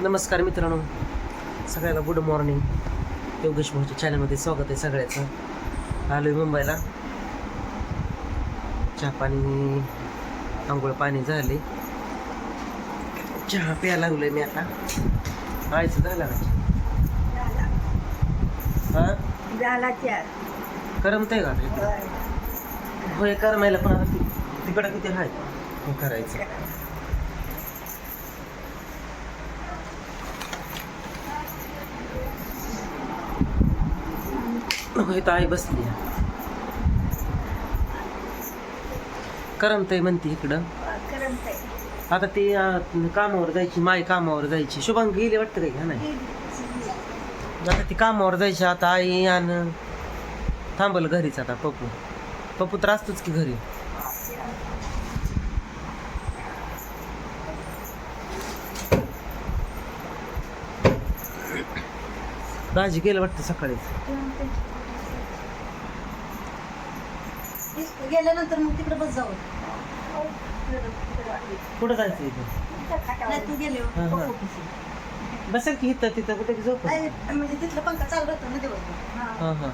नमस्कार मित्रांनो. सगळ्याला गुड मॉर्निंग योगेश भाऊच्या चॅनलमध्ये स्वागत आहे सगळ्याचं. आलो आहे मुंबईला. चहा पाणी आंघोळ पाणी झाले. चहा प्यायला लागलोय मी आता. आयचं झालं हा? करमतंय का? होय करमायला पण तिकडं किती आहे हे करायचं. होय तर आई बसली आहे. करमतंय म्हणते इकडं. आता ती कामावर जायची माय कामावर जायची. शुभांग गेली वाटतं काय नाही? आता ती कामावर जायची आता आई आणि थांबल घरीच आता पप्पू. पप्पू तर असतोच की घरी. दाजी गेलं वाटतं सकाळीच गेल्यानंतर मग तिकडे बस जाऊ. कुठं जायचं इथं? नाही तू गेले हा, हा. बसेल की इथं तिथं कुठे की झोप. म्हणजे तिथलं पंखा चालू होतं ना हा. हा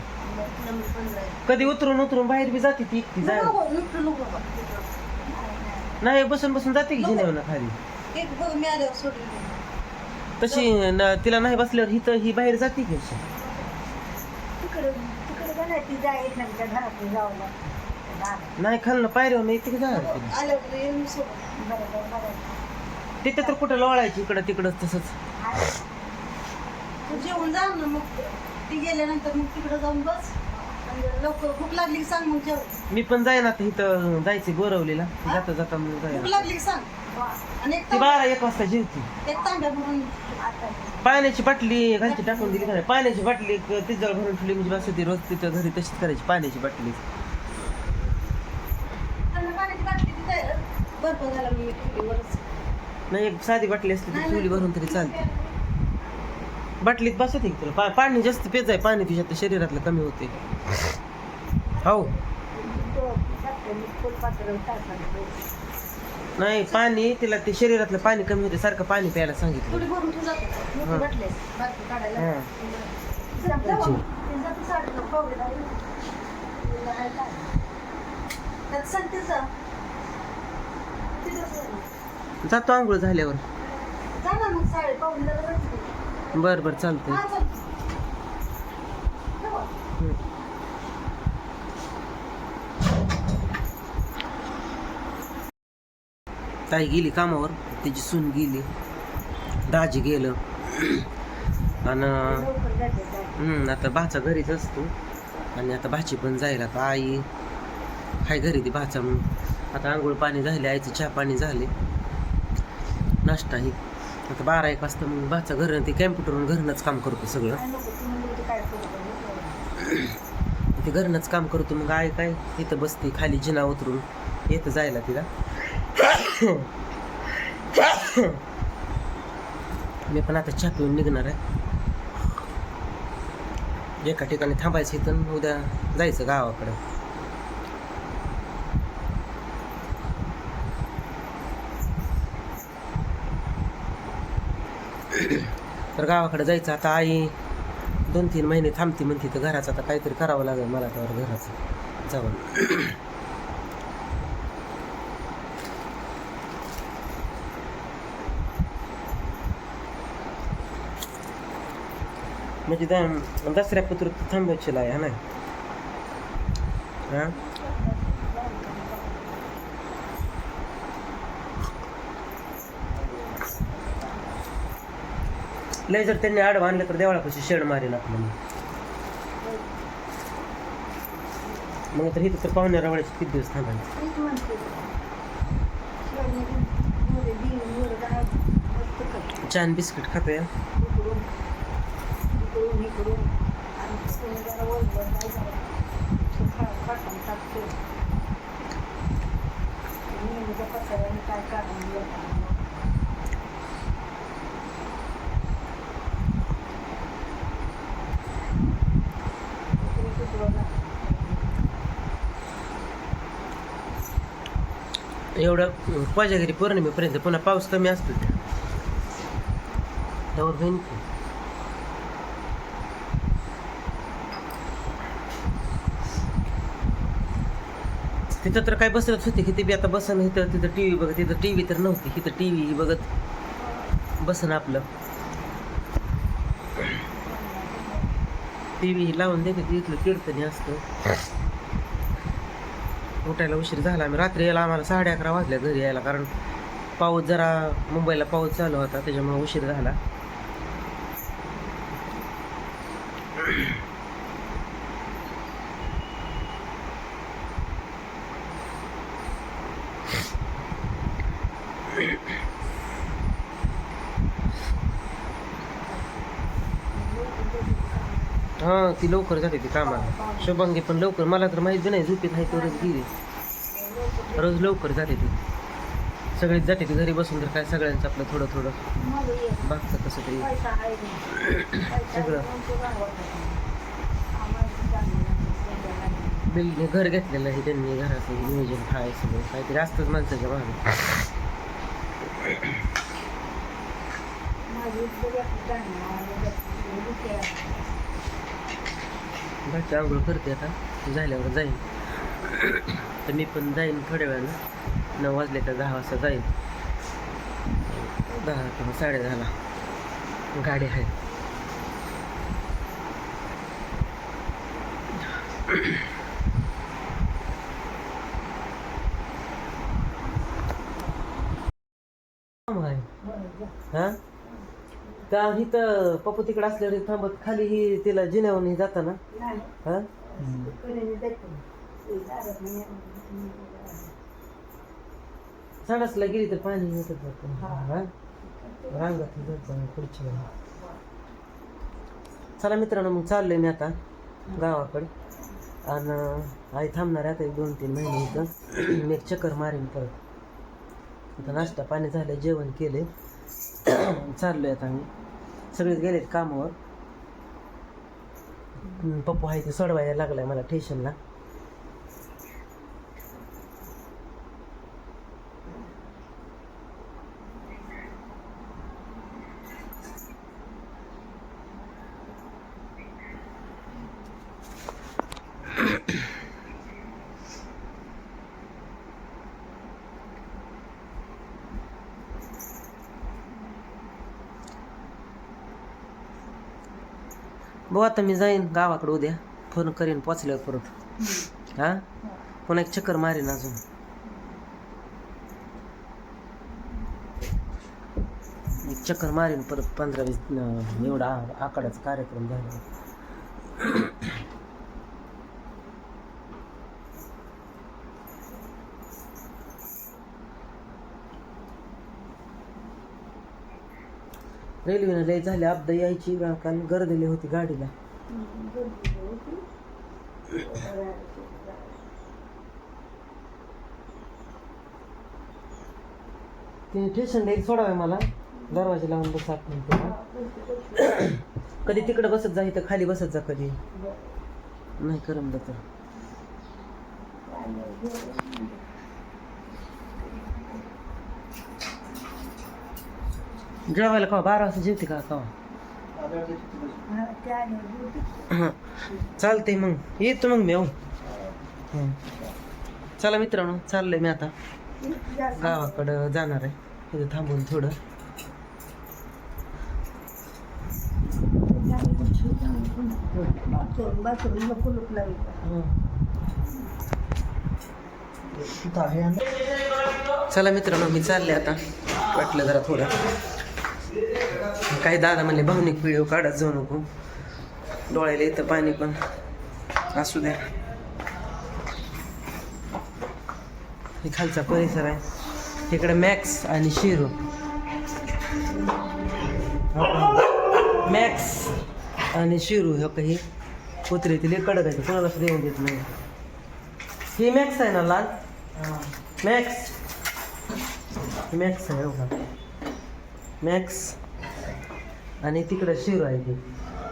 कधी उतरून उतरून बाहेर बी जाते ती एकटी जाय नाही बसून बसून जाते की जिनेवना खाली. एक बघ मी आल्यावर तशी न- तिला नाही बसल्यावर ही तर ही बाहेर जाते की अशी. तिकडे तिकडे ती जाईल ना नाही खाल्लं. पायऱ्यावर नाही तिकडे. जाणार तिथं तर कुठं लोळायची इकडं तिकडं तसंच. तू जेवून जा ना मग. ती गेल्यानंतर मग तिकडे जाऊन बस. आणि लवकर भूक लागली की सांग मग मी पण जाईन आता इथं जायचं गोरवलीला. जाता जाता मग भूक जाईन लागली की सांग. आणि एक ती तांब्या बारा एक वाजता जेवती. एक तांब्या भरून पाण्याची बाटली घरची टाकून दिली का नाही? पाण्याची बाटली तिथं भरून ठेवली म्हणजे बस होती रोज तिथं घरी तशीच करायची पाण्याची बाटली थंड पाण्याची बाटली तिथे आहे झाला मी नाही एक साधी बाटली असते ती ठेवली भरून तरी चालते बाटलीत बस होते की तुला पा- पाणी जास्त पेच आहे पाणी तुझ्या शरीरातलं कमी होते हो नाही पाणी तिला ते शरीरातलं पाणी कमी होते सारखं पाणी प्यायला सांगितलं थोडी भरून ठेवून जाते हा. मोठी बाटली आहे. बाटली काढायला हा. जा- जा बाबा. ते जा तू साडीला पावडर लावून. तुला काय काय? त्यात सांगते जा. जातो आंघोळ झाल्यावर. बर बर चालतंय. चालतं. ताई गेली कामावर तिची सून गेली दाजी गेलं. आणि आता भाचा घरीच असतो. आणि आता भाची पण जाईल आता आई. हाय घरी ती भाचा मग आता आंघोळ पाणी झाले आईचं चहा पाणी झाले. नाश्ता ही. आता बारा एक वाजता मग भाचा घर ते कॅम्प्युटरवरून घरनंच काम करतो सगळं. तू घरनंच काम करतो मग आई काय इथं बसते खाली जिना उतरून. येतं जायला तिला. मी पण आता चहा पिऊन निघणार आहे. एका ठिकाणी थांबायचं इथं उद्या जायचं गावाकडं. तर गावाकडे जायचं आता आई. दोन तीन महिने थांबते म्हणते तर घराचं आता काहीतरी करावं लागेल मला तर घराचं. जाऊन म्हणजे द- दसऱ्या पुत्र थांबायची आहे ना? हा? लय जर त्यांनी आड बांधलं तर देवळापाशी शेड मारेन आपल्याला मग. तर इथं तर पाहुण्या रवळ्याचे किती दिवस थांबायचे? तेच म्हणते. शिवाजीनगर, मोरे, बिन, मोरे, काय, मस्त कर. छान बिस्किट खातोय इकडून, इकडून, इकडून. आणि तिकडून जरा वर-वर नाही जरा. तो खा- खाटून टाकतो. नेहमीच्या पसाऱ्याने काय काढून येतात. इकडे तिकडं लागतं. एवढं कोजागिरी पौर्णिमेपर्यंत पुन्हा पाऊस कमी असतो त्यावर होईन तिथं तर काय बसत होते ते बी आता बसन इथं तिथं टी व्ही बघत तिथं टी व्ही तर नव्हती तिथं टी व्ही बघत बसन आपलं. टी व्ही लावून देते तिथलं कीर्तनी असतं. उठायला उशीर झाला. आम्ही रात्री यायला आम्हाला साडे अकरा वाजल्या घरी यायला कारण पाऊस जरा मुंबईला पाऊस चालू होता त्याच्यामुळे उशीर झाला. हा ती लवकर जाते ती कामाला. शुभांगी पण लवकर. मला तर माहीत नाही झोपेत आहे तरच गेली? रोज लवकर जाते ती. सगळीच जाते ती घरी बसून तर काय सगळ्यांचं आपलं थोडं थोडं. बघतं कसं तरी. सगळं. आहे बिल्डिंग घर घेतलेलं आहे त्यांनी घराचं नियोजन काय सगळं काहीतरी असतंच माणसाच्या मागे माझी बरी आपली चांगली आहे. माझी बरी दुखी आहे. बाकी आंघोळ करते आता. झाल्यावर जाईन. तर मी पण जाईन थोड्या वेळानं. नऊ वाजले तर दहा वाजता जाईन. दहा किंवा साडे दहाला. गाडी आहे. हां? का इथं पप्पू तिकडे असल्यावर थांबत खाली ही तिला जाताना. नाही. हा? नाही. साडसला गेली तर पाणी येत जातं हा. हा? रांगात जातं खुर्चीवर चला मित्रांनो मग चाललोय मी आता गावाकडे. आणि आई थांबणार आता एक दोन तीन महिने इथं. मी एक चक्कर मारेन परत. इथं नाश्ता पाणी झालं जेवण केले चाललोय आता आम्ही सगळेच गेलेत कामावर. पप्पू आहे ते सोडवायला लागलाय मला स्टेशनला भाऊ आता मी जाईन गावाकडे उद्या. फोन करीन पोचल्यावर परत. हा? पुन्हा एक चक्कर मारीन अजून. एक चक्कर मारीन परत पंधरा वीस एवढा आकड्याचा आखाड्याचा कार्यक्रम झाला. रेल्वेनं लय झाले अपदा यायची कारण काल गर्दीली होती गाडीला. तिने स्टेशनला एक सोडावे मला. दरवाजा लावून बस आत कधी तिकडे बसत जा इथं खाली बसत जा कधी. नाही करमलं तर. जेवायला का बारा वाजता जेवते का का चालते मग येतो मग मी हो चला मित्रांनो चाललंय मी आता गावाकडं जाणार आहे तिथं थांबून थोडं चला मित्रांनो मी चालले आता वाटलं जरा थोडं काही दादा म्हणले भावनिक व्हिडिओ काढत जाऊ नको. डोळ्याला येतं पाणी पण असू द्या. हे खालचा परिसर आहे. इकडे मॅक्स आणि शिरो. मॅक्स आणि शिरू हे काही कुत्रे तिले कडक आहे कोणाला सुद्धा येऊन देत नाही. ही मॅक्स आहे ना लाल? मॅक्स मॅक्स आहे हो मॅक्स आणि तिकडं शिरो आहे ती.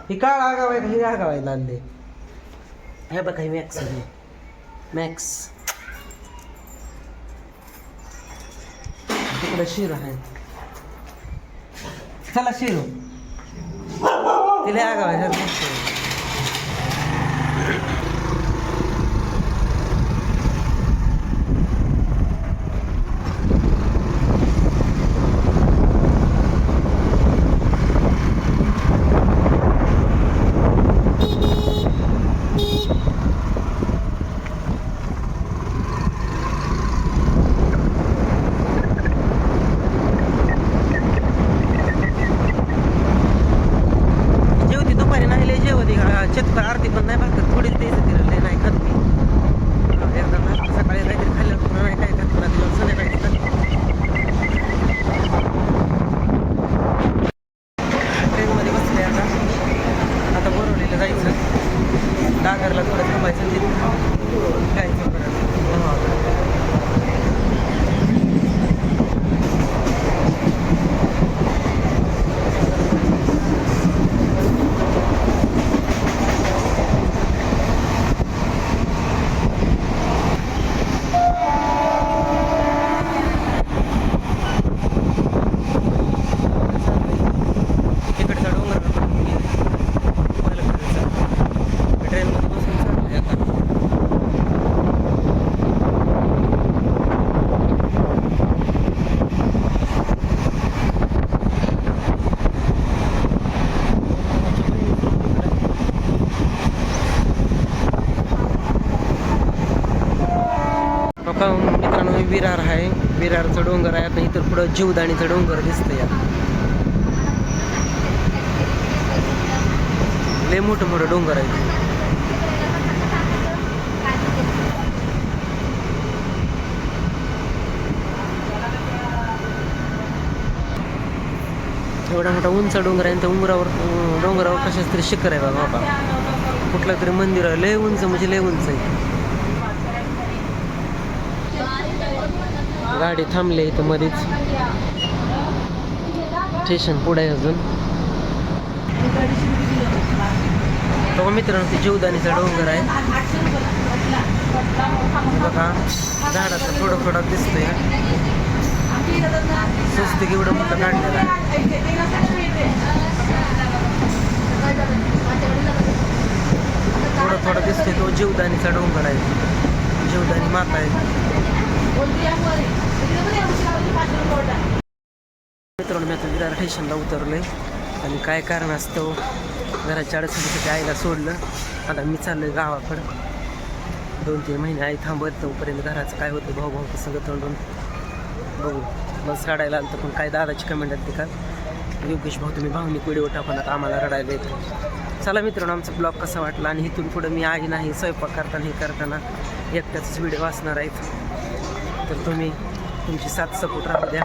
ही काळ आगाव आहे का? ही आगाव आहे लाल हे बघा ही मॅक्स आहे. मॅक्स तिकडं शिरू आहे. चला शिरू. तिला आगाव आहे सारखं. जेवती दुपारी नाही लय जेवती चतकर आरती पण नाही भाकत थोडीच द्यायचं तिला लय नाही खात ती हा, एकदा नाश्ता सकाळी काहीतरी खाल्लं पुन्हा नाही काय खात पुन्हा तिला संध्याकाळी खात ट्रेनमध्ये बसले आता आता बोरवलीला जायचं डागरला थोडं थांबायचं तिथं जायचं परत गावाकडं. तिकडचा डोंगर ट्रेनमध्ये बसून चाललोय आता बघा मित्रांनो हे विरार आहे. विरारचं डोंगर आहे. आता इथं पुढं जीवदाणीचं डोंगर दिसतंय. या लय मोठं मोठं डोंगर आहे. एवढा मोठा उंच डोंगर आहे त्या उंगरावर डोंगरावर कशाच तरी शिखर आहे बघा बाबा. कुठलं तरी मंदिर आहे. लय उंच म्हणजे लय उंच आहे. गाडी थांबली इथं मध्येच. स्टेशन पुढे अजून. बघा मित्रांनो ते जीवदानीचा डोंगर आहे. बघा झाडाचं थोडं थोडं दिसतंय. स्वस्त एवढं मोठं काढलेलं आहे. थोडं थोडं दिसतंय तो जीवदानीचा डोंगर आहे. जीवदानी माता आहे. मित्रांनो मी आता विरार स्टेशनला उतरलोय. आणि काय कारण असतं हो? घराच्या अडचणीसाठी आईला सोडलं. आता मी चाललोय गावाकडं. दोन तीन महिने आई थांबत तोपर्यंत घराचं काय होतं भाऊ भाऊ सगळं तोंडून बघू. बस रडायला आलं तर पण काय दादाची कमेंट आहेत का? योगेश भाऊ तुम्ही भावनिक व्हिडिओ टाकून आता आम्हाला रडायला येतं. चला मित्रांनो आमचा ब्लॉग कसा वाटला? आणि इथून पुढं मी आई नाही स्वयंपाक करताना हे करताना एकट्याच व्हिडिओ वाचणार आहेत तर तुम्ही तुमची साथ सपोर्ट राहू द्या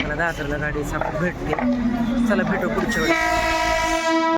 मला दादरला गाडी सापड भेटते चला भेटू पुढच्या वेळेस.